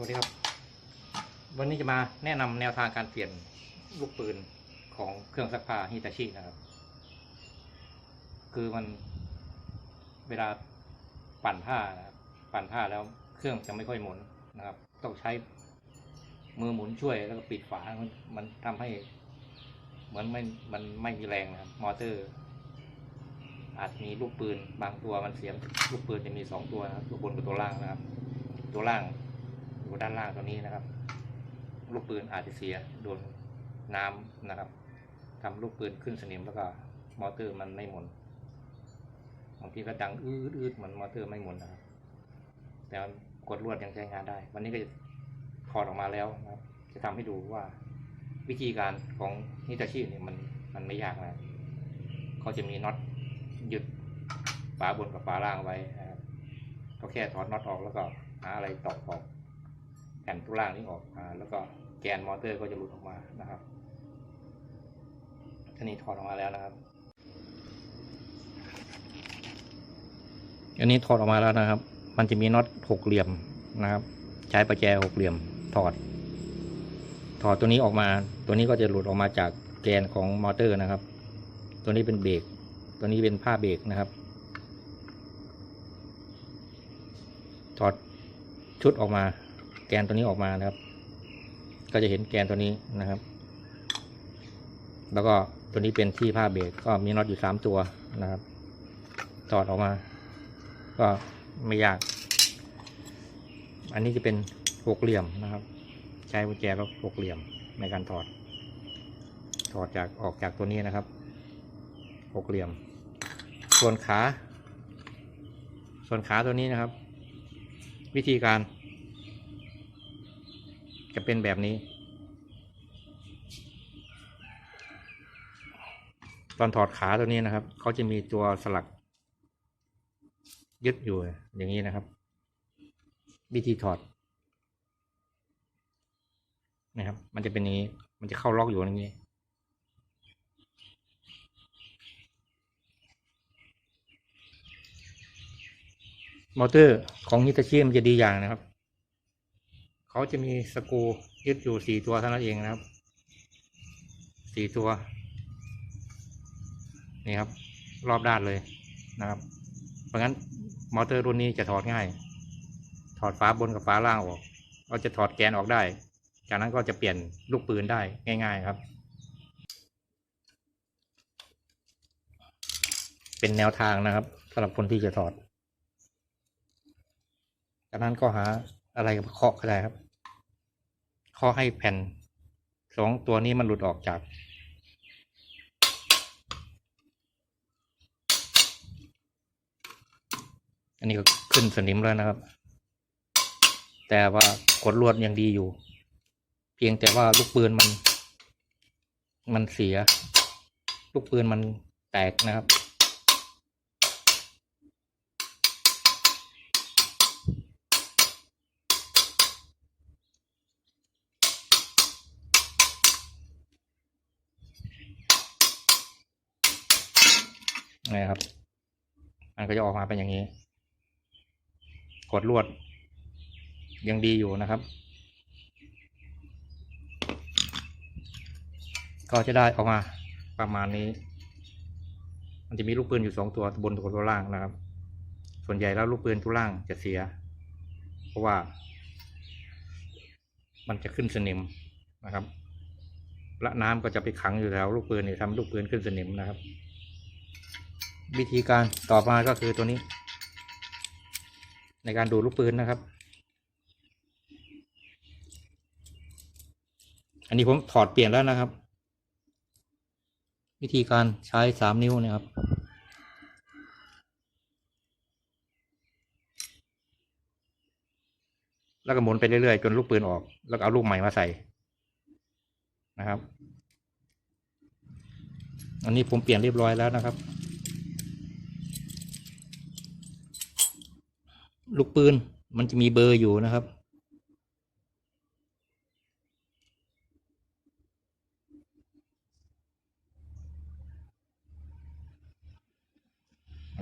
วัสดีครับ วันนี้จะมาแนะนำแนวทางการเปลี่ยนลูกปืนของเครื่องซักผ้าฮิตาชินะครับ คือมันเวลาปั่นผ้านะครับปั่นผ้าแล้วเครื่องจะไม่ค่อยหมุนนะครับ ต้องใช้มือหมุนช่วยแล้วก็ปิดฝามันมันทำให้เหมือนไม่มันไม่มีแรงนะครับ มอเตอร์ อาจมีลูกปืนบางตัวมันเสียลูกปืนจะมีสองตัวนะครับตัวบนกับตัวล่างนะครับ ตัวล่าง รูด้านล่างตัวนี้นะครับ ลูกปืนอาจจะเสียโดนน้ำนะครับทำลูกปืนขึ้นสนิมแล้วก็มอเตอร์มันไม่หมุนบางทีก็ดังอืดอืดเหมือนมอเตอร์ไม่หมุนนะครับ แต่กดลวดยังใช้งานได้ วันนี้ก็จะถอดออกมาแล้วนะครับ จะทำให้ดูว่าวิธีการของนิตาชิเนี่ยมันมันไม่ยากนะเขาจะมีน็อตยึดฝาบนกับฝาล่างไว้นะครับก็แค่ถอดน็อตออกแล้วก็หาอะไรตอกออก ผ่นตัวล่างนี้ออกอ่าแล้วก็แกนมอเตอร์ก็จะหลุดออกมานะครับทีนี้ถอดออกมาแล้วนะครับ อันนี้ถอดออกมาแล้วนะครับ มันจะมีน็อตหกเหลี่ยมนะครับ ใช้ประแจหกเหลี่ยมถอด ถอดตัวนี้ออกมา ตัวนี้ก็จะหลุดออกมาจากแกนของมอเตอร์นะครับ ตัวนี้เป็นเบรก ตัวนี้เป็นผ้าเบรกนะครับ ถอดชุดออกมา แกนตัวนี้ออกมานะครับ ก็จะเห็นแกนตัวนี้นะครับ แล้วก็ตัวนี้เป็นที่ผ้าเบรกก็มีน็อตอยู่สามตัวนะครับถอดออกมา ก็ไม่ยาก อันนี้จะเป็นหกเหลี่ยมนะครับ ใช้กุญแจก็หกเหลี่ยมในการถอด ถอดจากออกจากตัวนี้นะครับหกเหลี่ยม ส่วนขา ส่วนขาตัวนี้นะครับ วิธีการ จะเป็นแบบนี้ ตอนถอดขาตัวนี้นะครับเขาจะมีตัวสลัก ยึดอยู่อย่างนี้นะครับ วิธีถอดนะครับ มันจะเป็นอย่างนี้ มันจะเข้าล็อกอยู่อย่างนี้มอเตอร์ของฮิตาชิมันจะดีอย่างนะครับ เขาจะมีสกูยึดอยู่สี่ตัวเท่านั้นเองนะครับสี่ตัว นี่ครับ รอบด้านเลยนะครับ เพราะงั้นมอเตอร์รุ่นนี้จะถอดง่าย ถอดฝาบนกับฝาล่างออกเราจะถอดแกนออกได้ จากนั้นก็จะเปลี่ยนลูกปืนได้ง่าย ๆครับ เป็นแนวทางนะครับสำหรับคนที่จะถอดจากนั้นก็หาอะไรมาเคาะก็ได้ครับ เคาะให้แผ่นสองตัวนี้มันหลุดออกจาก อันนี้ก็ขึ้นสนิมแล้วนะครับ แต่ว่ากดลวดยังดีอยู่ เพียงแต่ว่าลูกปืนมัน มันเสีย ลูกปืนมันแตกนะครับ นะครับมันก็จะออกมาเป็นอย่างนี้ กดลวด ยังดีอยู่นะครับ ก็จะได้ออกมาประมาณนี้ มันจะมีลูกปืนอยู่สองตัวบนตัวตัวล่างนะครับ ส่วนใหญ่แล้วลูกปืนตัวล่างจะเสีย เพราะว่า มันจะขึ้นสนิมนะครับและน้ำก็จะไปขังอยู่แถวลูกปืนเนี่ยทำลูกปืนขึ้นสนิมนะครับ วิธีการต่อมาก็คือตัวนี้ ในการดูดลูกปืนนะครับ อันนี้ผมถอดเปลี่ยนแล้วนะครับ วิธีการใช้สามนิ้วนะครับแล้วก็หมุนไปเรื่อยๆจนลูกปืนออก แล้วเอาลูกใหม่มาใส่นะครับ อันนี้ผมเปลี่ยนเรียบร้อยแล้วนะครับ ลูกปืน มันจะมีเบอร์อยู่นะครับ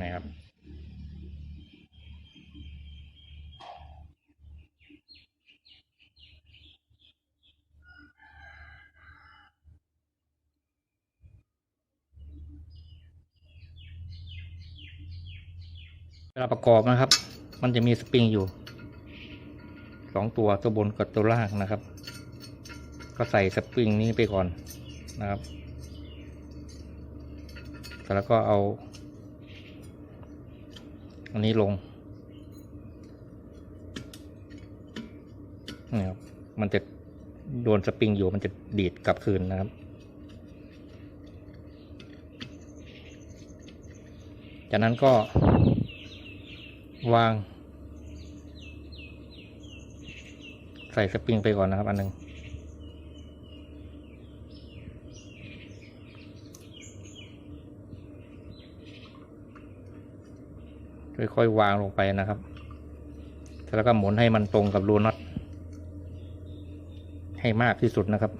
นะครับ เวลาประกอบนะครับ มันจะมีสปริงอยู่สองตัวตัวบนกับตัวล่างนะครับ ก็ใส่สปริงนี้ไปก่อนนะครับแล้วก็เอา อันนี้ลงนี่ครับมันจะโดนสปริงอยู่มันจะดีดกลับคืนนะครับ จากนั้นก็ วาง ใส่สปริงไปก่อนนะครับ อันหนึ่งค่อยๆวางลงไปนะครับ แล้วก็หมุนให้มันตรงกับรูน็อตให้มากที่สุดนะครับ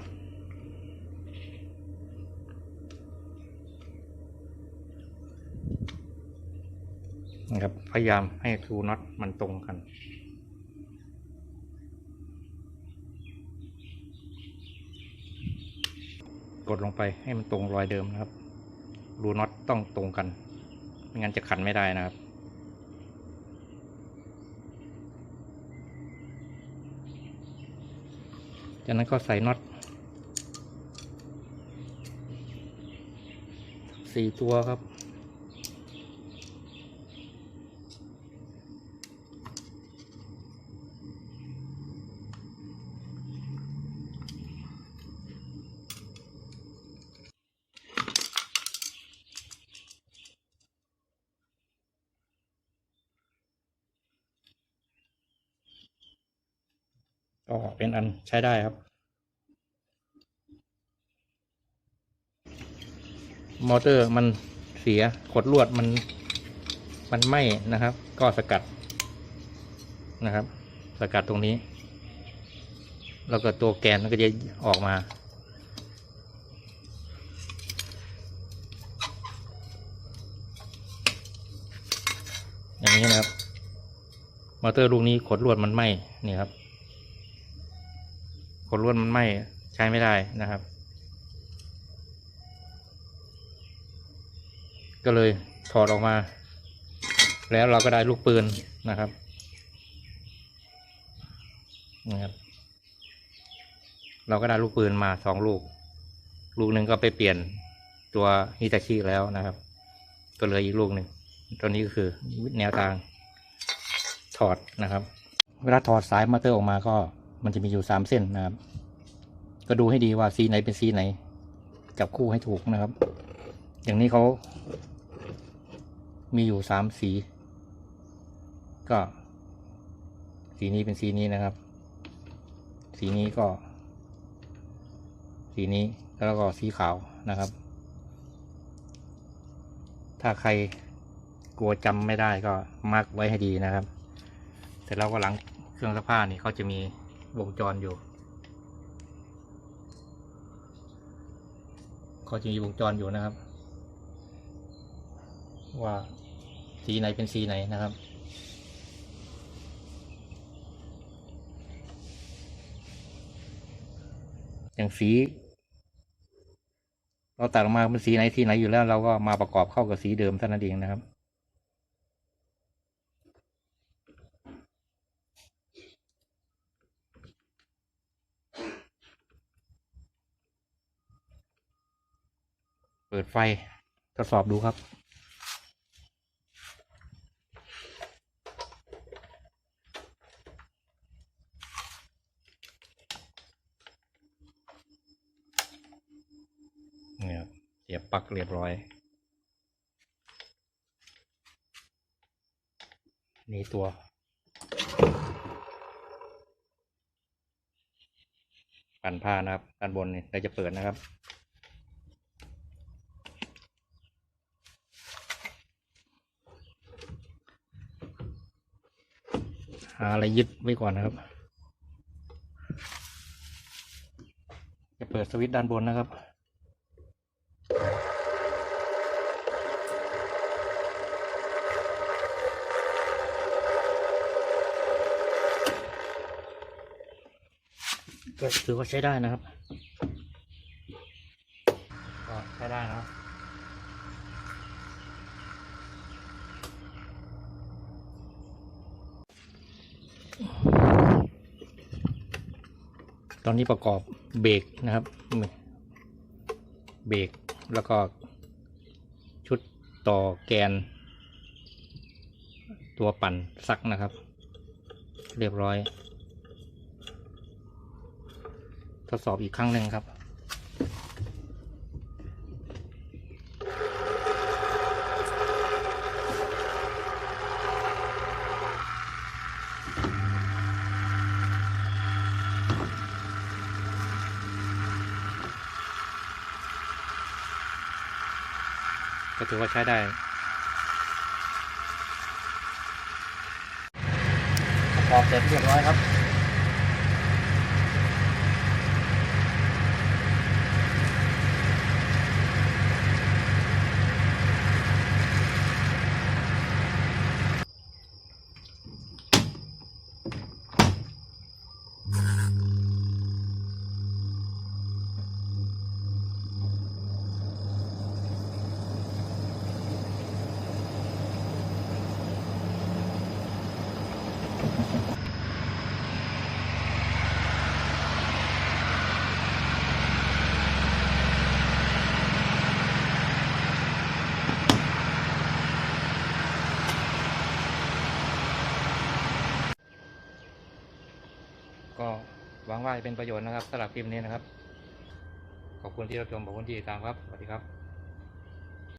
นะครับ พยายามให้รูน็อตมันตรงกันกดลงไปให้มันตรงรอยเดิมนะครับ รูน็อตต้องตรงกัน ไม่งั้นจะขันไม่ได้นะครับ จากนั้นก็ใส่น็อตสี่ตัวครับ ก็เป็นอันใช้ได้ครับ มอเตอร์มันเสียขดลวดมัน มันไหม้นะครับ ก็สกัดนะครับ สกัดตรงนี้ แล้วก็ตัวแกนมันก็จะออกมาอย่างนี้นะครับ มอเตอร์ลูกนี้ขดลวดมันไหมนี่ครับ ขดลวดมันไหม้ใช้ไม่ได้นะครับ ก็เลยถอดออกมา แล้วเราก็ได้ลูกปืนนะครับนะครับ เราก็ได้ลูกปืนมาสองลูก ลูกหนึ่งก็ไปเปลี่ยนตัวฮิตาชิแล้วนะครับ ก็เหลืออีกลูกหนึ่งตัวนี้ก็คือแนวทางถอดนะครับ เวลาถอดสายมอเตอร์ออกมาก็ มันจะมีอยู่สามเส้นนะครับ ก็ดูให้ดีว่าสีไหนเป็นสีไหน จับคู่ให้ถูกนะครับ อย่างนี้เขามีอยู่สามสี ก็ สีนี้เป็นสีนี้นะครับ สีนี้ก็ สีนี้แล้วก็สีขาวนะครับ ถ้าใครกลัวจำไม่ได้ก็มาร์กไว้ให้ดีนะครับแต่เราก็หลังเครื่องซักผ้านี่เขาจะมี วงจรอยู่เขาจะมีวงจรอยู่นะครับ ว่าสีไหนเป็นสีไหนนะครับอย่างสี เราตัดออกมาเป็นสีไหนสีไหนอยู่แล้ว เราก็มาประกอบเข้ากับสีเดิมเท่านั้นเองนะครับ ปิดไฟทดสอบดูครับนี่ครับเสียบปลั๊กเรียบร้อย นี่ตัวปั่นผ้านะครับด้านบนนี่เราจะเปิดนะครับ หาอะไรยึดไว้ก่อนนะครับ จะเปิดสวิตช์ด้านบนนะครับก็ถือว่าใช้ได้นะครับก็ใช้ได้นะครับ ตอนนี้ประกอบเบรกนะครับเบรกแล้วก็ชุดต่อแกน ตัวปั่นซักนะครับ เรียบร้อย ทดสอบอีกครั้งหนึ่งครับ ก็ถือว่าใช้ได้ ประกอบเสร็จเรียบร้อยครับ ก็หวัง ว่าจะเป็นประโยชน์นะครับสำหรับคลิปนี้นะครับ ขอบคุณที่รับชมขอบคุณที่ติดตามครับสวัสดีครับ